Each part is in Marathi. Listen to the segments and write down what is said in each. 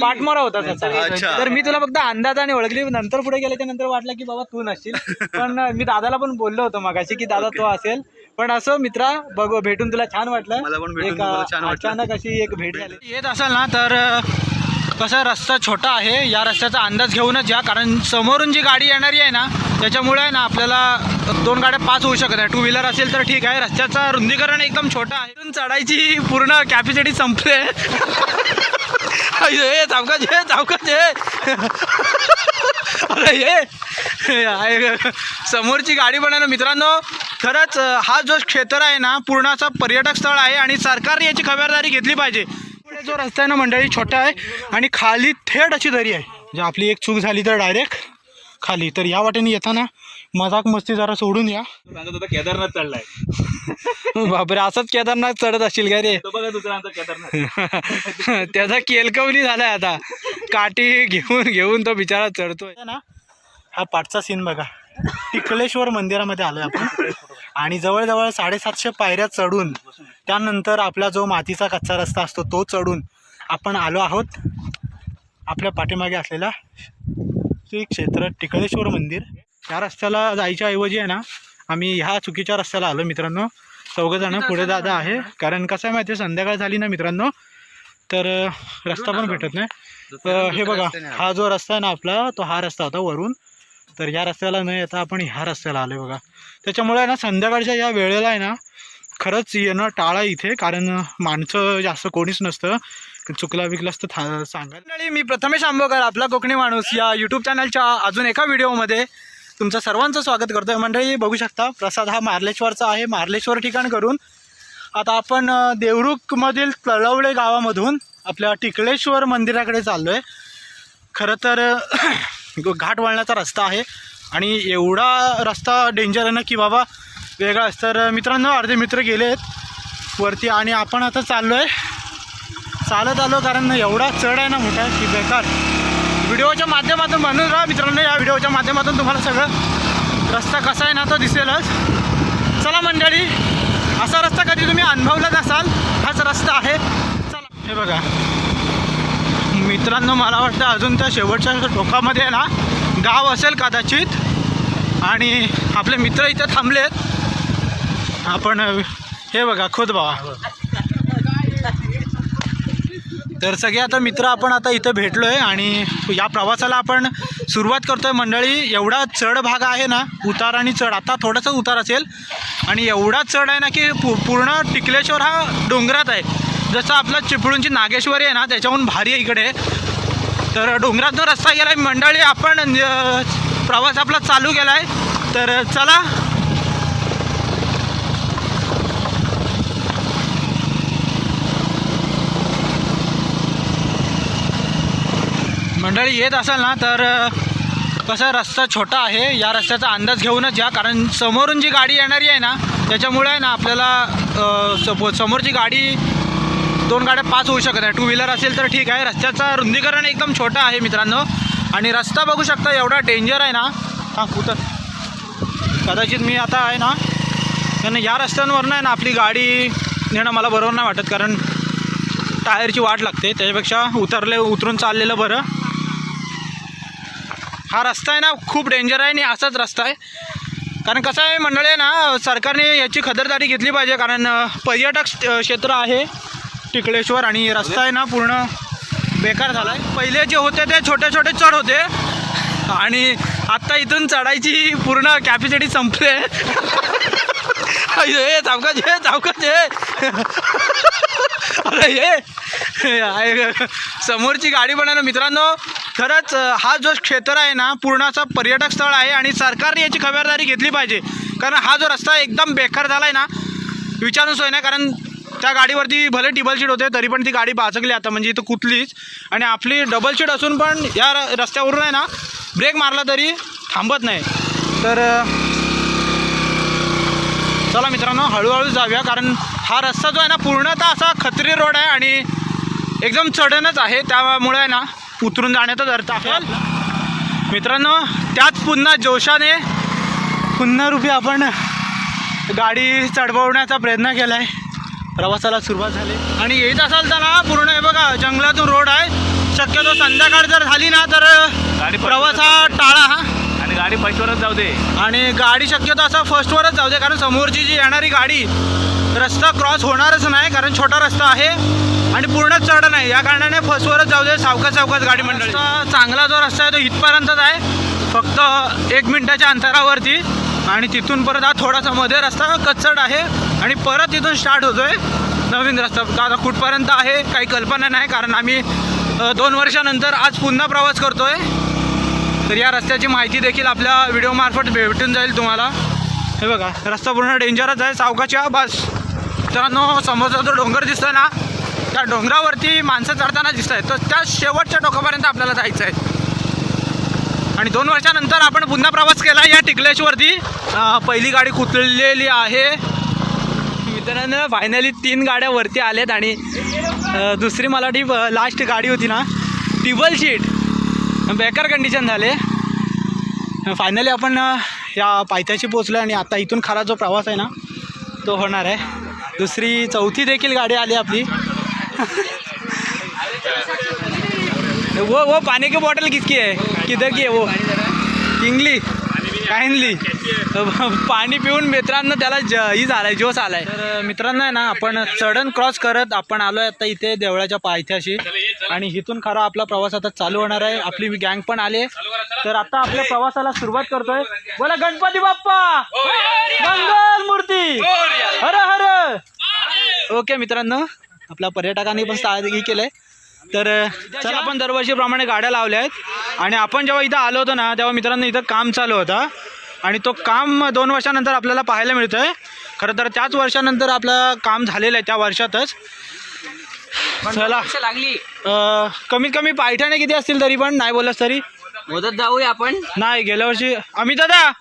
पाठमोरा होता त्याचा. अच्छा. तर मी तुला फक्त अंदाजाने ओळखली. नंतर पुढे गेल्याच्यानंतर वाटलं की बाबा तू नसशील. पण मी दादाला पण बोललो होतो मगाशी की दादा तो असेल. पण असं मित्रा बघ भेटून तुला छान वाटलं. मला पण भेटून एक, तुम्हाला छान वाटलं. अचानक अशी एक भेट झाली. येत असाल ना तर कसा रस्ता छोटा आहे या रस्त्याचा अंदाज घेऊनच या. कारण समोरून जी गाडी येणारी आहे ना त्याच्यामुळे आहे ना आपल्याला दोन गाड्या पास होऊ शकत आहे टू व्हीलर असेल तर ठीक आहे. रस्त्याचा रुंदीकरण एकदम छोटा आहे. इथून चढायची पूर्ण कॅपॅसिटी संपली आहे हे चौकाच हे चौकाच हे अरे ये समोरची गाडी पण आहे ना मित्रांनो खरंच हा जो क्षेत्र आहे ना पूर्ण असा पर्यटक स्थळ आहे आणि सरकारने याची खबरदारी घेतली पाहिजे. पुढे जो रस्ता आहे ना मंडळी छोटा आहे आणि खाली थेट अशी दरी आहे. म्हणजे आपली एक चूक झाली तर डायरेक्ट खाली. तर या वाटेने येताना मजाक मस्ती जरा सोडून या. सांगत होता केदारनाथ चढलाय बापरे असंच केदारनाथ चढत असशील काय रे? तो बघा दुसरा आमचा केदारनाथ. त्याचा केलकवली झालाय आता. काठी घेऊन घेऊन तो बिचारा चढतोय. ना हा पाठचा सीन बघा. टिकलेश्वर मंदिरामध्ये आलोय आपण. आणि जवळजवळ साडेसातशे पायऱ्या चढून त्यानंतर आपला जो मातीचा कच्चा रस्ता असतो तो चढून आपण आलो आहोत आपल्या पाठीमागे असलेला श्री क्षेत्र टिकलेश्वर मंदिर. या रस्त्याला जायच्या ऐवजी आहे ना आम्ही ह्या चुकीच्या रस्त्याला आलो मित्रांनो. चौघजणं पुढे दादा आहे. कारण कसं आहे माहिती आहे संध्याकाळ झाली ना मित्रांनो तर रस्ता पण भेटत नाही. हे बघा हा जो रस्ता आहे ना आपला तो हा रस्ता होता वरून. तर या रस्त्याला न येता आपण ह्या रस्त्याला आलो बघा. त्याच्यामुळे ना संध्याकाळच्या या वेळेला आहे ना खरंच येणं टाळा इथे. कारण माणसं जास्त कोणीच नसतं. चुकला विकला असतं था सांगायला मी प्रथमेश आंबोकर आपला कोकणी माणूस या यूट्यूब चॅनलच्या अजून एका व्हिडिओमध्ये तुमचं सर्वांचं स्वागत करतोय. मंडळी बघू शकता प्रसाद हा मार्लेश्वरचा आहे. मार्लेश्वर ठिकाण करून आता आपण देवरुखमधील तळवळे गावामधून आपल्या टिकळेश्वर मंदिराकडे चाललो आहे खरं तर घाट वळण्याचा रस्ता आहे आणि एवढा रस्ता डेंजर आहे ना की बाबा वेगळाच तर मित्रांनो अर्धे मित्र गेले आहेत वरती आणि आपण आता चाललो आहे चालत आलो कारण एवढा चढ आहे ना मोठा की बेकार. व्हिडिओच्या माध्यमातून म्हणून राहा मित्रांनो या व्हिडिओच्या माध्यमातून तुम्हाला सगळं रस्ता कसा आहे ना तो दिसेलच. चला मंडळी असा रस्ता कधी तुम्ही अनुभवला नसाल हाच रस्ता आहे. चला. हे बघा. मित्रांनो मला वाटतं अजून त्या शेवटच्या टोकामध्ये आहे ना गाव असेल कदाचित. आणि आपले मित्र इथे थांबलेत. आपण हे बघा खुद बाबा तर सगळे आता मित्र आपण आता इथं भेटलो आहे आणि या प्रवासाला आपण सुरुवात करतो आहे मंडळी एवढा चढ भाग आहे ना उतार आणि चढ. आता थोडासा उतार असेल. आणि एवढा चढ आहे ना की पू पूर्ण टिकलेश्वर हा डोंगरात आहे. जसं आपला चिपळूणची नागेश्वरी आहे ना त्याच्याहून भारी आहे इकडे. तर डोंगरातून रस्ता गेला आहे मंडळी आपण प्रवास आपला चालू केला आहे तर चला मंडळी येत असाल ना तर कसं कसा रस्ता छोटा आहे या रस्त्याचा अंदाज घेऊनच या. कारण समोरून जी गाडी येणारी आहे ना त्याच्यामुळे आहे ना आपल्याला समोरची गाडी दोन गाड्या पास होऊ शकत आहे टू व्हीलर असेल तर ठीक आहे. रस्त्याचा रुंदीकरण एकदम छोटा आहे मित्रांनो. आणि रस्ता बघू शकता एवढा डेंजर आहे ना. हा उतर कदाचित मी आता आहे ना कारण या रस्त्यांवरनं आहे ना आपली गाडी नेणं मला बरोबर नाही वाटत. कारण टायरची वाट लागते. त्याच्यापेक्षा उतरले उतरून चाललेलं बरं. हा रस्ता आहे ना खूप डेंजर आहे आणि असाच रस्ता आहे. कारण कसं आहे मंडळी आहे ना सरकारने याची खबरदारी घेतली पाहिजे. कारण पर्यटक क्षेत्र आहे टिकळेश्वर आणि रस्ता आहे ना पूर्ण बेकार झाला आहे पहिले जे होते ते छोटे छोटे चढ होते. आणि आत्ता इथून चढायची पूर्ण कॅपॅसिटी संपली आहे. चावकाच ये हे चौकाच हे. अरे हे आहे. समोरची गाडी पण आहे ना मित्रांनो खरंच हा जो क्षेत्र आहे ना पूर्ण असा पर्यटक स्थळ आहे आणि सरकारने याची खबरदारी घेतली पाहिजे. कारण हा जो रस्ता एकदम बेकार झाला आहे ना विचारून सोय ना कारण त्या गाडीवरती भले टिबल शीट होते तरी पण ती गाडी बाचकली आता म्हणजे इथं कुठलीच. आणि आपली डबल शीट असून पण या र- रस्त्यावरून आहे ना ब्रेक मारला तरी थांबत नाही. तर चला मित्रांनो हळूहळू जाऊया कारण हा रस्ता जो आहे ना पूर्णतः असा खत्री रोड आहे आणि एकदम चढणच आहे. त्यामुळे आहे ना उतरून जाण्याचाच अर्थ आहे मित्रांनो त्याच पुन्हा जोशाने पुन्हा रूपी आपण गाडी चढवण्याचा प्रयत्न केला आहे प्रवासाला सुरुवात झाली. आणि येत असाल तर ना पूर्ण हे बघा जंगलातून रोड आहे. शक्यतो संध्याकाळ जर झाली ना तर गाडी प्रवास हा टाळा हा. आणि गाडी फर्स्टवरच जाऊ दे. आणि गाडी शक्यतो असं फर्स्टवरच जाऊ दे कारण समोरची जी येणारी गाडी रस्ता क्रॉस होणारच नाही कारण छोटा रस्ता आहे. आणि पूर्ण चढ नाही. या कारणाने फसवरच जाऊ दे सावकाच सावकाच गाडी मंडळी. चांगला जो रस्ता आहे तो इथपर्यंतच आहे. फक्त एक मिनिटाच्या अंतरावरती आणि तिथून परत हा थोडासा मध्ये रस्ता कच्चड आहे आणि परत तिथून स्टार्ट होतोय नवीन रस्ता. आता कुठपर्यंत आहे काही कल्पना नाही कारण आम्ही दोन वर्षानंतर आज पुन्हा प्रवास करतोय. तर या रस्त्याची माहिती देखील आपल्या व्हिडिओमार्फत भेटून जाईल तुम्हाला. हे बघा रस्ता पूर्ण डेंजरच आहे. सावकाच्या बस. मित्रांनो समोरचा जो डोंगर दिसतोय ना त्या डोंगरावरती माणसं चढताना दिसत आहेत तर त्या शेवटच्या टोकापर्यंत आपल्याला जायचं आहे आणि दोन वर्षानंतर आपण पुन्हा प्रवास केला या टिकलेशवरती. पहिली गाडी कुचलेली आहे. मित्रांनो फायनली तीन गाड्या वरती आल्यात आणि दुसरी मला ती लास्ट गाडी होती ना टिबल शीट. बेकार कंडिशन झाले. फायनली आपण या पायथ्याशी पोचलो आणि आता इथून खरा जो प्रवास आहे ना तो होणार आहे. दुसरी चौथी देखील गाडी आली आपली. वो वो पानी की बॉटल किसकी है? किधर की है वो? किंगली। काइंडली। पाणी पिऊन मित्रांनो त्याला ज ही झालाय जोश आलाय. तर मित्रांनो आहे ना आपण चढण क्रॉस करत आपण आलोय आता इथे देवळाच्या पायथ्याशी. आणि इथून खरा आपला प्रवास आता चालू होणार आहे. आपली गँग पण आले तर आता आपल्या प्रवासाला सुरुवात करतोय. बोला गणपती बाप्पा! मंगल मूर्ती! हर हर! ओके मित्रांनो. आपल्या पर्यटकांनी पण स्था- हे केलंय. तर चला आपण दरवर्षीप्रमाणे गाड्या लावल्या आहेत. आणि आपण जेव्हा इथं आलो होतो ना तेव्हा मित्रांनो इथं काम चालू होता. आणि तो काम दोन वर्षानंतर आपल्याला पाहायला मिळतं आहे खरं तर त्याच वर्षानंतर आपलं काम झालेलं आहे त्या वर्षातच. चला. लागली. कमीत कमी पायठ्याने किती असतील तरी पण नाही बोलस तरी. मोदत जाऊया आपण. नाही गेल्या वर्षी अमित दादा?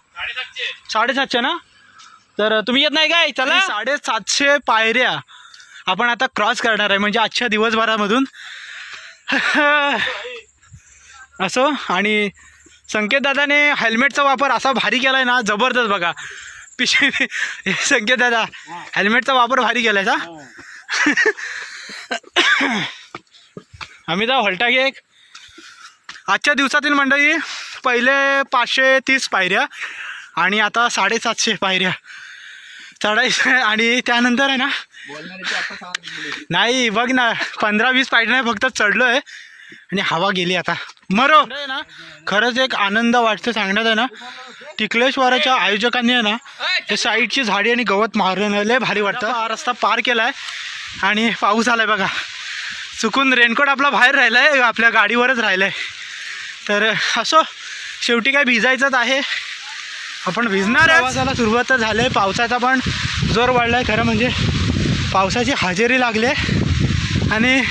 साडेसातशे ना? तर तुम्ही येत नाही काय? चला. साडेसातशे पायऱ्या. आपण आता क्रॉस करणार आहे. म्हणजे आजच्या दिवसभरामधून. असो आणि संकेत दादाने हेल्मेटचा वापर असा भारी केला आहे ना जबरदस्त बघा. पिशवी संकेत दादा हेल्मेटचा वापर भारी केला आहे अमिता हॉल्टा घे एक. आजच्या दिवसातील मंडळी पहिले पाचशे तीस पायऱ्या आणि आता साडेसातशे पायऱ्या. चढायचं आहे आणि त्यानंतर आहे ना नाही बघ ना पंधरा वीस पायऱ्या फक्त चढलो आहे आणि हवा गेली आता. मरो! ना? खरंच एक आनंद वाटतं सांगण्यात आहे ना. टिकलेश्वराच्या आयोजकांनी आहे ना ते साईडची झाडी आणि गवत मारलं. लय भारी वाटतं. हा रस्ता पार केला आहे आणि पाऊस आलाय बघा. चुकून रेनकोट आपला बाहेर राहिला आहे आपल्या गाडीवरच राहिलं आहे तर असो शेवटी काय भिजायचंच आहे. आपण भिजणार प्रवासाला सुरुवात तर झाली आहे पावसाचा पण जोर वाढला आहे खरं म्हणजे पावसाची हजेरी लागली आहे. आणि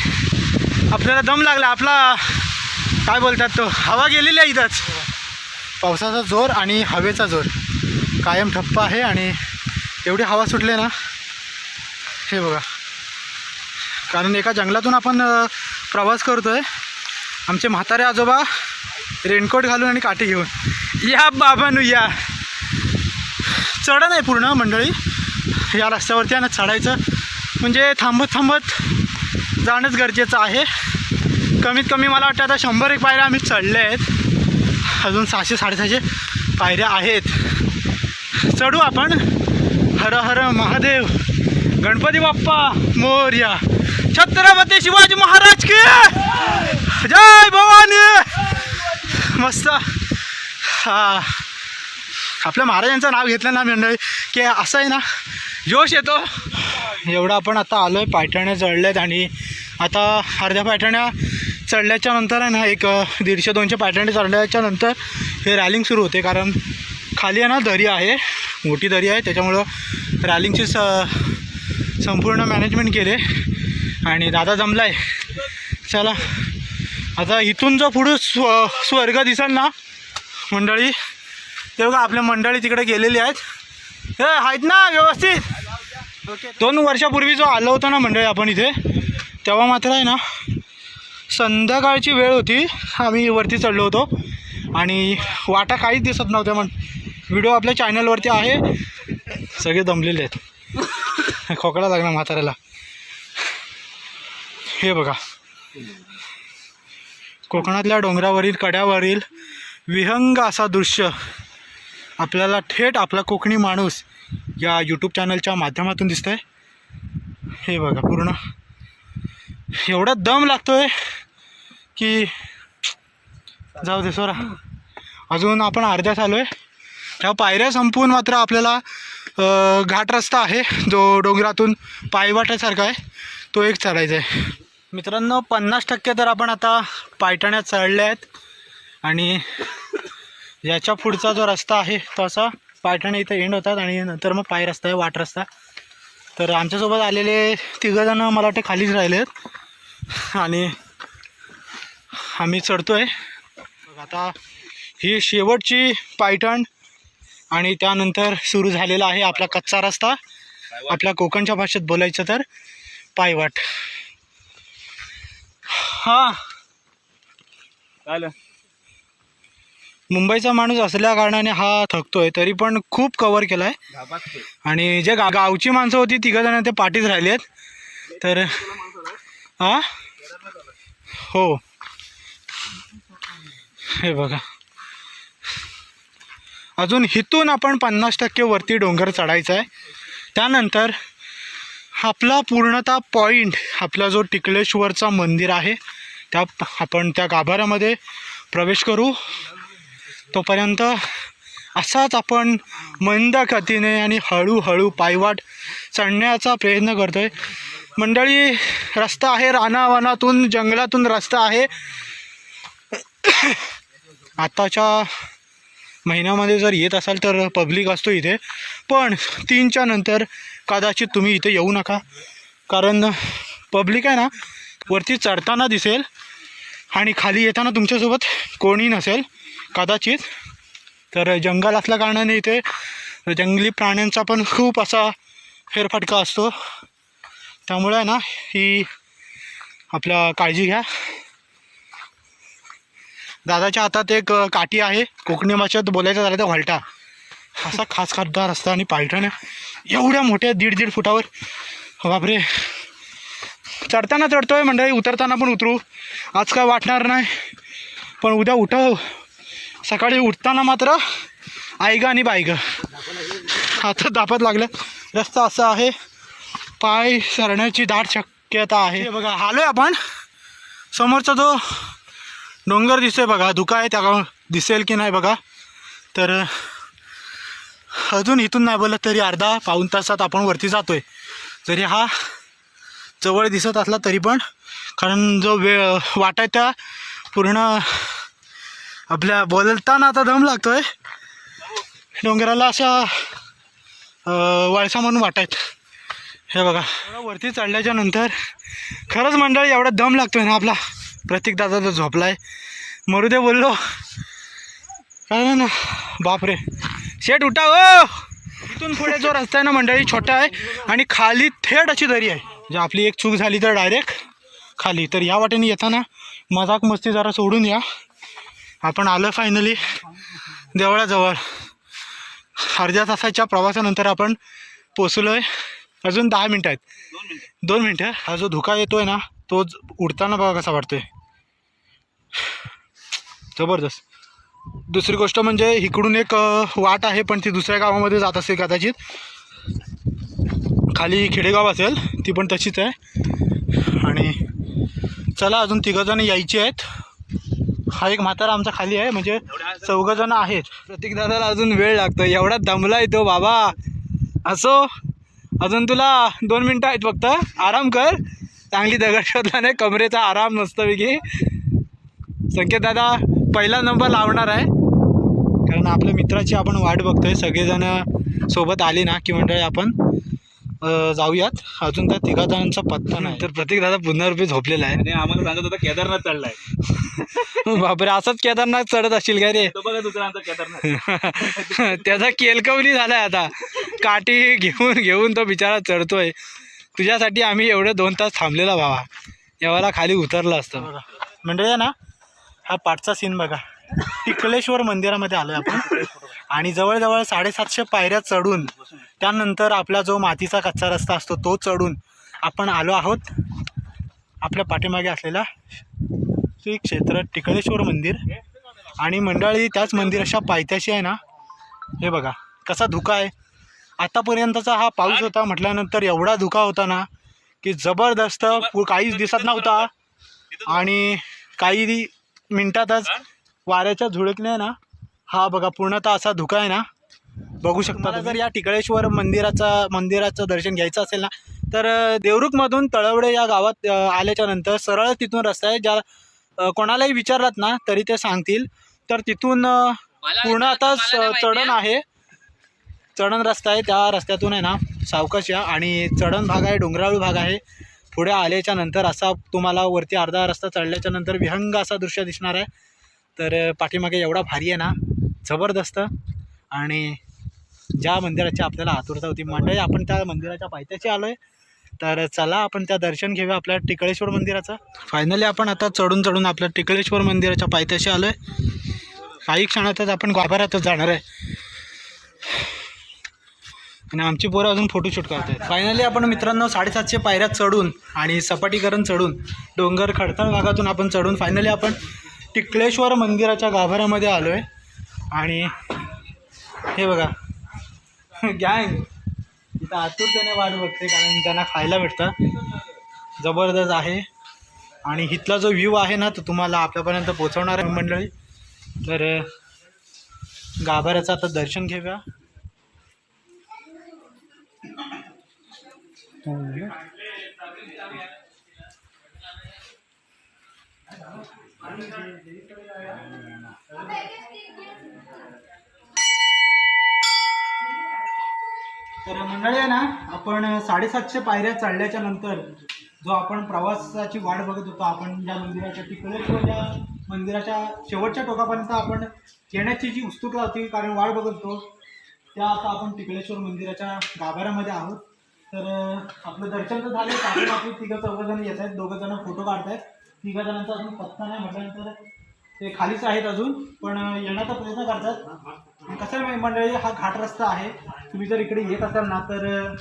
आपल्याला दम लागला आपला काय बोलतात तो हवा गेलेली आहे इथंच. पावसाचा जोर आणि हवेचा जोर. कायम ठप्प आहे आणि एवढी हवा सुटली ना हे बघा. कारण एका जंगलातून आपण प्रवास करतो आहे आमचे म्हातारे आजोबा रेनकोट घालून आणि काठी घेऊन. या बाबानू या. चढ नाही पूर्ण मंडळी. या रस्त्यावरती आहे ना चढायचं. म्हणजे थांबत थांबत जाणंच गरजेचं आहे. कमीत कमी मला वाटतं आता शंभर एक पायऱ्या आम्ही चढले आहेत. अजून सहाशे साडेसहाशे पायऱ्या आहेत. चढू आपण. हर हर महादेव. गणपती बाप्पा मोर्या. छत्रपती शिवाजी महाराज की! जय भवानी! मस्त. हा. आपल्या महाराजांचं नाव घेतलं ना मंडळी की असं आहे ना जोश येतो. एवढं आपण आता आलो आहे पायठण्या चढल्यात आणि आता अर्ध्या पायठण्या चढल्याच्या नंतर आहे ना एक दीडशे दोनशे पायठण्या चढल्याच्या नंतर हे रॅलिंग सुरू होते. कारण खाली आहे ना दरी आहे मोठी दरी आहे. त्याच्यामुळं रॅलिंगची स संपूर्ण मॅनेजमेंट केले. आणि दादा जमला आहे चला. आता इथून जो पुढं स्व स्वर्ग दिसेल ना मंडळी ते बघा आपल्या मंडळी तिकडे गेलेली आहेत. हे आहेत ना व्यवस्थित. ओके दोन वर्षापूर्वी जो आलो होतो ना मंडळी आपण इथे तेव्हा मात्र आहे ना संध्याकाळची वेळ होती. आम्ही वरती चढलो होतो. आणि वाटा काहीच दिसत नव्हत्या म्हण. व्हिडिओ आपल्या चॅनलवरती आहे. सगळे दमलेले आहेत. खोकडा लागला म्हाताऱ्याला. हे बघा. कोकणातल्या डोंगरावरील कड्यावरील विहंग असा दृश्य. आपल्याला थेट आपला कोकणी माणूस या यूट्यूब चॅनलच्या माध्यमातून दिसतंय. हे बघा पूर्ण. एवढा दम लागतोय की जाऊ दे सोरा. अजून आपण अर्ध्यास आलो आहे त्या पायऱ्या संपून मात्र आपल्याला घाट रस्ता आहे. जो डोंगरातून पायवाट्यासारखा आहे. तो एक चढायचा आहे. मित्रांनो पन्नास टक्के तर आपण आता पायटाण्यात चढले आहेत. आणि याच्या पुढचा जो रस्ता आहे तो असा पायठण इथं एंड होतात आणि नंतर मग पाय रस्ता आहे वाट रस्ता. तर आमच्यासोबत आलेले तिघंजणं मला वाटते खालीच राहिले आहेत. आणि आम्ही चढतो आहे आता ही शेवटची पायठण आणि त्यानंतर सुरू झालेला आहे आपला कच्चा रस्ता. आपल्या कोकणच्या भाषेत बोलायचं तर पायवाट. हां. चालेल. मुंबईचा माणूस असल्या कारणाने हा थकतोय तरी पण खूप कवर केला आहे आणि जे गा गावची माणसं होती तिघं जण ते पाठीच राहिले आहेत तर हां हो. हे बघा. अजून इथून आपण पन्नास टक्के वरती डोंगर चढायचा आहे. त्यानंतर आपला पूर्णतः पॉईंट आपला जो टिकलेश्वरचा मंदिर आहे त्या आपण त्या गाभाऱ्यामध्ये प्रवेश करू. तोपर्यंत असाच आपण मंद गतीने आणि हळूहळू पायवाट चढण्याचा प्रयत्न करतोय. मंडळी रस्ता आहे रानावनातून जंगलातून रस्ता आहे. आताच्या महिन्यामध्ये जर येत असाल तर पब्लिक असतो इथे. पण तीनच्या नंतर कदाचित तुम्ही इथे येऊ नका. कारण पब्लिक आहे ना वरती चढताना दिसेल आणि खाली येताना तुमच्यासोबत कोणी नसेल. कदाचित. तर जंगल असल्या कारणाने इथे जंगली प्राण्यांचा पण खूप असा फेरफटका असतो. त्यामुळे ना ही आपल्या काळजी घ्या. दादाच्या हातात एक काठी आहे. कोकणी भाषेत बोलायचं झालं तर व्हलटा. असा खास खासदार रस्ता आणि पायठण एवढ्या मोठ्या दीड दीड फुटावर. बापरे. चढताना चढतोय मंडळी उतरताना पण उतरू. आज काय वाटणार नाही. पण उद्या उठव. सकाळी उठताना मात्र आईगं आणि बायगं आता दापत लागलं. रस्ता असा आहे. पाय सरण्याची दाट शक्यता आहे. हे बघा आलोय आपण. समोरचा जो डोंगर दिसतोय बघा धुका आहे त्या दिसेल की नाही बघा. तर अजून इथून नाही बोलत तरी अर्धा पाऊण तासात आपण वरती जातोय. जरी हा जवळ दिसत असला तरी पण कारण जो वेळ वाटा त्या पूर्ण आपल्या बोलताना आता दम लागतोय. डोंगराला अशा अं, वळसा म्हणून वाटायत. हे बघा वरती चढल्याच्या नंतर खरंच मंडळी एवढा दम लागतोय ना आपला. प्रत्येक दादा तर झोपलाय. मरू बोललो. काय ना बापरे. शेट उठा हो. इथून पुढे जो रस्ता आहे ना मंडळी छोटा आहे आणि खाली थेट अशी दरी आहे. जे आपली एक चूक झाली तर डायरेक्ट खाली. तर या वाटेने येताना मजाक मस्ती जरा सोडून या. आपण आलो फायनली देवळाजवळ. अर्ध्या तासाच्या प्रवासानंतर आपण पोचलो आहे अजून दहा मिनटं आहेत. दोन मिनटं. हा जो धुका येतोय ना तो उडताना बघा कसा वाटतोय जबरदस्त. दुसरी गोष्ट म्हणजे इकडून एक वाट आहे पण ती दुसऱ्या गावामध्ये जात असेल कदाचित. खाली खेडेगाव असेल ती पण तशीच आहे. आणि चला अजून तिघंजण यायची आहेत. हा एक म्हातारा आमचा खाली आहे म्हणजे चौघंजणं आहेत. प्रतीक दादाला अजून वेळ लागतो एवढा दमला तो बाबा. असो अजून तुला दोन मिनटं आहेत फक्त. आराम कर. चांगली दगड शोधला नाही कमरेचा आराम मस्तपैकी संकेत दादा पहिला नंबर लावणार आहे. कारण आपल्या मित्राची आपण वाट बघतोय सगळेजण सोबत आले ना की मंडळी आपण जाऊयात. अजून त्या तिघा जणांचा पत्ता नाही. तर प्रतीक दादा पुन्हा रुपये झोपलेला आहे. आणि आम्हाला सांगत होता केदारनाथ चढलाय बापरे असंच केदारनाथ चढत असशील काय रे? तो बघा दुसरा आमचा केदारनाथ. त्याचा केलकवली झालाय आता. काठी घेऊन घेऊन तो बिचारा चढतोय. तुझ्यासाठी आम्ही एवढे दोन तास थांबलेला भावा एवढा खाली उतरला असतं. म्हणजे ना हा पाठचा सीन बघा. टिकलेश्वर मंदिरामध्ये आलोय आपण. आणि जवळजवळ साडेसातशे पायऱ्या चढून त्यानंतर आपला जो मातीचा कच्चा रस्ता असतो तो चढून आपण आलो आहोत. आपल्या पाठीमागे असलेला श्री क्षेत्र टिकळेश्वर मंदिर आणि मंडळी त्याच मंदिराच्या पायथ्याशी आहे ना? हे बघा कसा धुका आहे. आतापर्यंतचा हा पाऊस होता म्हटल्यानंतर एवढा धुका होता ना की जबरदस्त पु- काहीच दिसत नव्हता. आणि काही मिनटातच वाऱ्याच्या झुळकने ना हा बघा पूर्णतः असा धुका आहे ना. बघू शकता जर या टिकळेश्वर मंदिराचा मंदिराचं दर्शन घ्यायचं असेल ना तर देवरुखमधून तळवडे या गावात आल्याच्यानंतर सरळ तिथून रस्ता आहे ज्या कोणालाही विचारलात ना तरी ते सांगतील. तर तिथून पूर्ण आता चढण आहे. चढण रस्ता आहे त्या रस्त्यातून आहे ना सावकाश या. आणि चढण भाग आहे डोंगराळ भाग आहे. पुढे आल्याच्यानंतर असा तुम्हाला वरती अर्धा रस्ता चढल्याच्या नंतर विहंग असा दृश्य दिसणार आहे. तर पाठीमागे एवढा भारी आहे ना जबरदस्त. आणि ज्या मंदिराची आपल्याला आतुरता होती मंडळी आपण त्या मंदिराच्या पायथ्याशी आलो आहे तर चला आपण त्या दर्शन घेऊया आपल्या टिकळेश्वर मंदिराचं. फायनली आपण आता चढून चढून आपल्या टिकळेश्वर मंदिराच्या पायथ्याशी आलो आहे काही क्षणातच आपण गाभाऱ्यातच जाणार आहे. आणि आमची पोरं अजून फोटोशूट करत आहेत फायनली आपण मित्रांनो साडेसातशे पायऱ्या चढून आणि सपाटीकरण चढून डोंगर खडतळ भागातून आपण चढून फायनली आपण टिकळेश्वर मंदिराच्या गाभाऱ्यामध्ये आलो आहे आणि हे बघा. गँग तर आतुरतेने वाट बघते कारण त्यांना खायला भेटतं जबरदस्त आहे. आणि इथला जो व्ह्यू आहे ना तो तुम्हाला आपल्यापर्यंत पोचवणार आहे मंडळी. तर गाभाऱ्याचं आता दर्शन घेऊया. तर मंडळी आहे ना आपण साडेसातशे पायऱ्या चढल्याच्या नंतर जो आपण प्रवासाची वाट बघत होतो आपण ज्या मंदिराच्या टिकळेश्वर ज्या मंदिराच्या शेवटच्या टोकापर्यंत आपण येण्याची जी उत्सुकता होती कारण वाट बघत होतो त्या आता आपण टिकळेश्वर मंदिराच्या गाभाऱ्यामध्ये आहोत. तर आपलं दर्शन तर झालं आहे आपली तिघं चौघं येत आहेत दोघं जण फोटो काढतायत तिघं जणांचा अजून पत्ता नाही म्हटल्यानंतर ते खालीच आहेत अजून पण येण्याचा प्रयत्न करतात. कसं आहे मंडळी हा घाट रस्ता आहे. तुम्ही जर इकडे येत असाल ना तर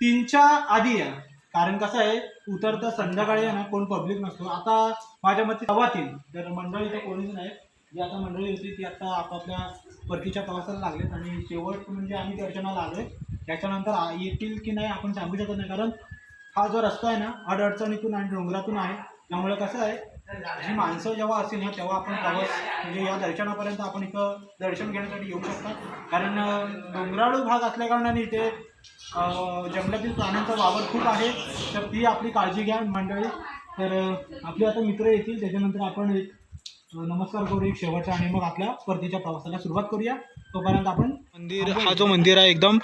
तीनच्या आधी या. कारण कसं आहे उतरता संध्याकाळी आहे ना कोण पब्लिक नसतो. आता माझ्या मते सव्वा तीन तर मंडळी तर कोणीच नाही. जी आता मंडळी होती ती आता आपापल्या परतीच्या प्रवासाला लागलेत. आणि शेवट म्हणजे आम्ही दर्शनाला आलोय त्याच्यानंतर येतील की नाही आपण सांगू शकत नाही. कारण हा जो रस्ता आहे ना अडचणीतून आणि डोंगरातून आहे. त्यामुळे कसं आहे जी माणसं जेव्हा असतील ना तेव्हा आपण प्रवास म्हणजे या दर्शनापर्यंत आपण इथं दर्शन घेण्यासाठी येऊ शकता कारण डोंगराळू भाग असल्या कारणाने इथे जंगलातील प्राण्यांचा वावर खूप आहे. तर ती आपली काळजी घ्या मंडळी. तर आपले आता मित्र येतील. त्याच्यानंतर आपण एक नमस्कार करू. एक शेवटचा आणि मग आपल्या परतीच्या प्रवासाला सुरुवात करूया. तोपर्यंत आपण मंदिर हा जो मंदिर आहे एकदम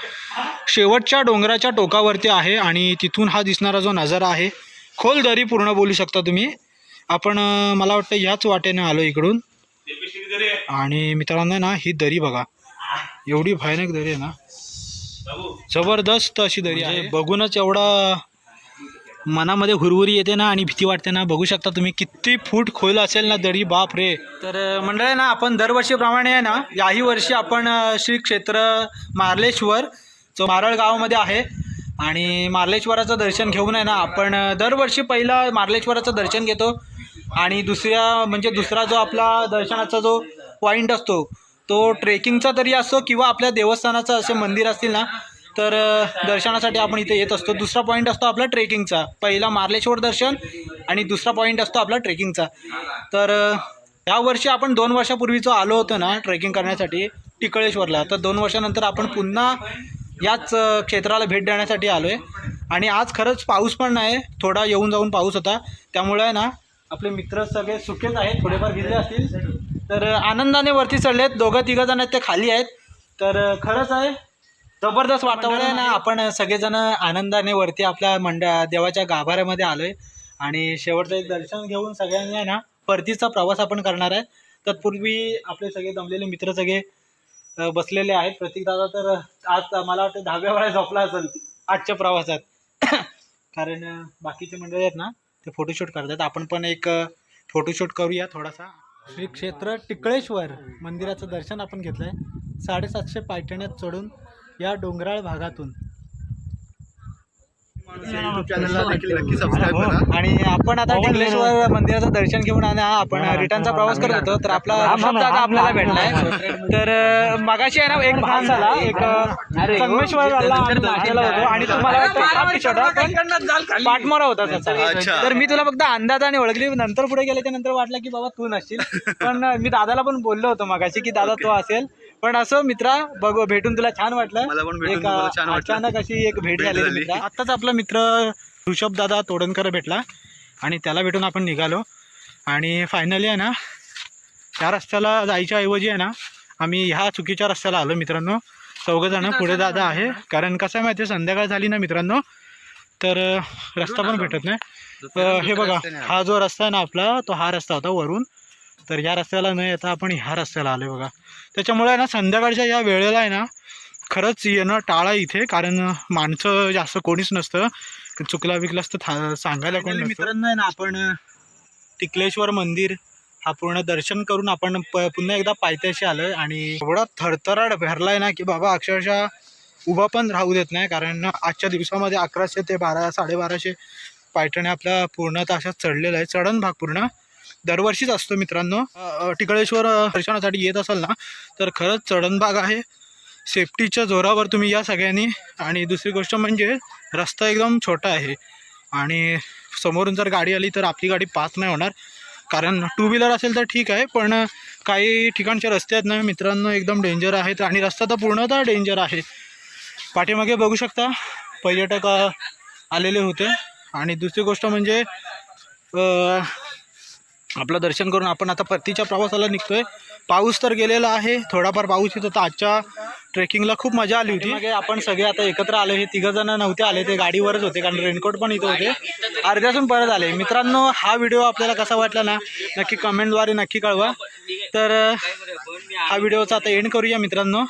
शेवटच्या डोंगराच्या टोकावरती आहे आणि तिथून हा दिसणारा जो नजारा आहे खोल दरी पूर्ण बोलू शकता तुम्ही. आपण मला वाटतं ह्याच वाटेनं आलो इकडून. आणि मित्रांनो ना ही दरी बघा. एवढी भयानक दरी आहे ना. जबरदस्त अशी दरी आहे. बघूनच एवढा मनामध्ये हुरहुरी येते ना आणि भीती वाटते ना. बघू शकता तुम्ही किती फूट खोल असेल ना दरी बाप रे. तर मंडळी ना आपण दरवर्षीप्रमाणे आहे ना याही वर्षी आपण श्री क्षेत्र मार्लेश्वर जो मारळ गावामध्ये आहे. आणि मार्लेश्वराचं दर्शन घेऊन आहे ना आपण दरवर्षी पहिला मार्लेश्वराचं दर्शन घेतो. आणि दुसऱ्या म्हणजे दुसरा जो आपला दर्शनाचा जो पॉईंट असतो तो ट्रेकिंगचा तरी असो किंवा आपल्या देवस्थानाचं असे मंदिर असतील ना तर दर्शनासाठी आपण इथे येत असतो. दुसरा पॉईंट असतो आपला ट्रेकिंगचा पहिला मार्लेश्वर दर्शन आणि दुसरा पॉईंट असतो आपला ट्रेकिंगचा तर यावर्षी वर्षी आपण दोन वर्षापूर्वी जो आलो होतो ना ट्रेकिंग करण्यासाठी टिकळेश्वरला तर दोन वर्षानंतर आपण पुन्हा याच क्षेत्राला भेट देण्यासाठी आलो आहे आणि आज खरंच पाऊस पण नाही थोडा येऊन जाऊन पाऊस होता. त्यामुळे ना आपले मित्र सगळे सुखेच आहेत थोडेफार भिजले असतील. तर आनंदाने वरती चढलेत. दोघं तिघं जण आहेत ते खाली आहेत. तर खरंच आहे जबरदस्त वातावरण आहे. ना आपण सगळेजण आनंदाने वरती आपल्या मंडळ देवाच्या गाभाऱ्यामध्ये आलोय. आणि शेवटचं एक दर्शन घेऊन सगळ्यांनी आहे ना परतीचा प्रवास आपण करणार आहे. तत्पूर्वी आपले सगळे जमलेले मित्र सगळे बसलेले आहेत. प्रतीक दादा तर आज मला वाटतं दहाव्या वेळा झोपला असेल आजच्या प्रवासात. कारण बाकीचे मंडळी आहेत ना ते फोटोशूट करतात. आपण पण एक फोटोशूट करूया थोडासा. श्री क्षेत्र टिकळेश्वर मंदिराचं दर्शन आपण घेतलं आहे साडेसातशे पायठण्यात चढून या डोंगराळ भागातून युट्यूब चॅनलला देखील नक्की सबस्क्राईब हो, करा आणि आपण आता टिकलेश्वर मंदिराचं दर्शन घेऊन आणि आपण रिटर्नचा प्रवास करत होतो तर आपला ऋषभ दादा आपल्याला भेटलाय. तर मगाशी आहे ना एक भाग झाला एक नाश्त्याला होतो आणि तुम्हाला हा पाठमोरा होता त्याचा अच्छा. तर मी तुला फक्त अंदाजाने ओळखली नंतर पुढे गेल्याच्यानंतर वाटलं की बाबा तू नसशील. पण मी दादाला पण बोललो होतो मगाशी की दादा तो असेल. पण असं मित्रा बघ भेटून तुला छान वाटलं. मला पण भेटून एक तुम्हाला छान वाटलं. अचानक अशी एक भेट भेट झाली झाली. मित्रा. आत्ताच आपला मित्र ऋषभ दादा तोडणकर भेटला आणि त्याला भेटून आपण निघालो. आणि फायनली आहे ना त्या रस्त्याला जायच्या ऐवजी आहे ना आम्ही ह्या चुकीच्या रस्त्याला आलो मित्रांनो. चौघंजणं पुढे दादा आहे. कारण कसं आहे माहिती आहे संध्याकाळ झाली ना मित्रांनो तर अं, रस्ता पण भेटत नाही. हे बघा हा जो रस्ता आहे ना आपला तो हा रस्ता होता वरून. तर या रस्त्याला न येता आपण ह्या रस्त्याला आलो बघा. त्याच्यामुळे ना संध्याकाळच्या या वेळेला आहे ना खरंच येणं टाळा इथे कारण माणसं जास्त कोणीच नसतं. चुकला विकला असतं था सांगायला कोण मित्रांनो आहे ना आपण टिकलेश्वर मंदिर हा पूर्ण दर्शन करून आपण प पुन्हा एकदा पायथ्याशी आलोय आणि एवढा थरथराट भरलाय ना की बाबा अक्षरशः उभा पण राहू देत नाही कारण आजच्या दिवसामध्ये अकराशे ते बारा साडेबाराशे पायठण्या आपल्या पूर्णतः अशा चढलेल्या आहे चढण भाग पूर्ण. दरवर्षीच असतो मित्रांनो. टिकळेश्वर दर्शनासाठी येत असाल ना तर खरंच चढणबाग आहे. सेफ्टीच्या जोरावर तुम्ही या सगळ्यांनी. आणि दुसरी गोष्ट म्हणजे रस्ता एकदम छोटा आहे. आणि समोरून जर गाडी आली तर आपली गाडी पास नाही होणार. कारण टू व्हीलर असेल तर ठीक आहे पण काही ठिकाणचे रस्ते आहेत ना मित्रांनो एकदम डेंजर आहेत. आणि रस्ता तर पूर्णतः डेंजर आहे. पाठीमागे बघू शकता पर्यटक आलेले होते. आणि दुसरी गोष्ट म्हणजे आपलं दर्शन करून आपण आता परतीच्या प्रवासाला निघतोय. पाऊस तर गेलेला आहे. थोडाफार पाऊस येत होता. आजच्या ट्रेकिंगला खूप मजा आली होती. मागे आपण सगळे आता एकत्र आले. हे तिघ जण नव्हते आले. ते गाडीवरच होते. कारण रेनकोट पण इथे होते. अर्ध्यातून परत आले. मित्रांनो हा व्हिडिओ आपल्याला कसा वाटला ना नक्की कमेंटद्वारे नक्की कळवा. तर हा व्हिडिओचा आता एंड करूया मित्रांनो.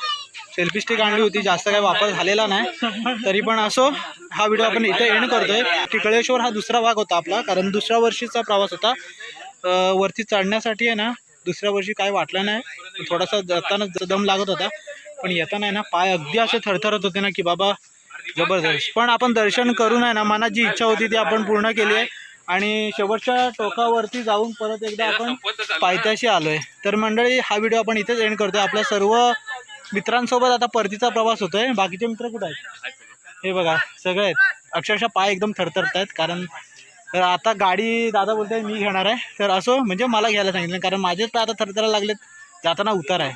सेल्फी स्टिक आणली होती. जास्त काही वापर झालेला नाही. तरी पण असो हा व्हिडिओ आपण इथे एंड करतोय. टिकळेश्वर हा दुसरा भाग होता आपला. कारण दुसऱ्या वर्षीचा प्रवास होता. वरती चढण्यासाठी आहे ना दुसऱ्या वर्षी काय वाटलं नाही. थोडासा जाताना दम लागत होता. पण येताना आहे ना पाय अगदी असे थरथरत होते ना की बाबा जबरदस्त. पण आपण दर्शन करून आहे ना मनात जी इच्छा होती ती आपण पूर्ण केली आहे. आणि शेवटच्या टोकावरती जाऊन परत एकदा आपण पायथ्याशी आलोय. तर मंडळी हा व्हिडिओ आपण इथेच एंड करतोय. आपल्या सर्व मित्रांसोबत आता परतीचा प्रवास होतोय. बाकीचे मित्र कुठे आहेत? हे बघा सगळे आहेत. अक्षरशः पाय एकदम थरथरत आहेत कारण तर आता गाडी दादा बोलते मी घेणार आहे. तर असो म्हणजे मला घ्यायला सांगितलं कारण माझेच तर आता थरथरायला लागलेत. जाताना उतार आहे.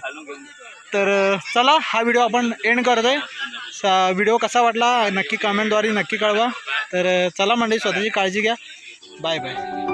तर चला हा व्हिडिओ आपण एंड करतोय. व्हिडिओ कसा वाटला नक्की कमेंटद्वारे नक्की कळवा. तर चला मंडळी स्वतःची काळजी घ्या. Bye bye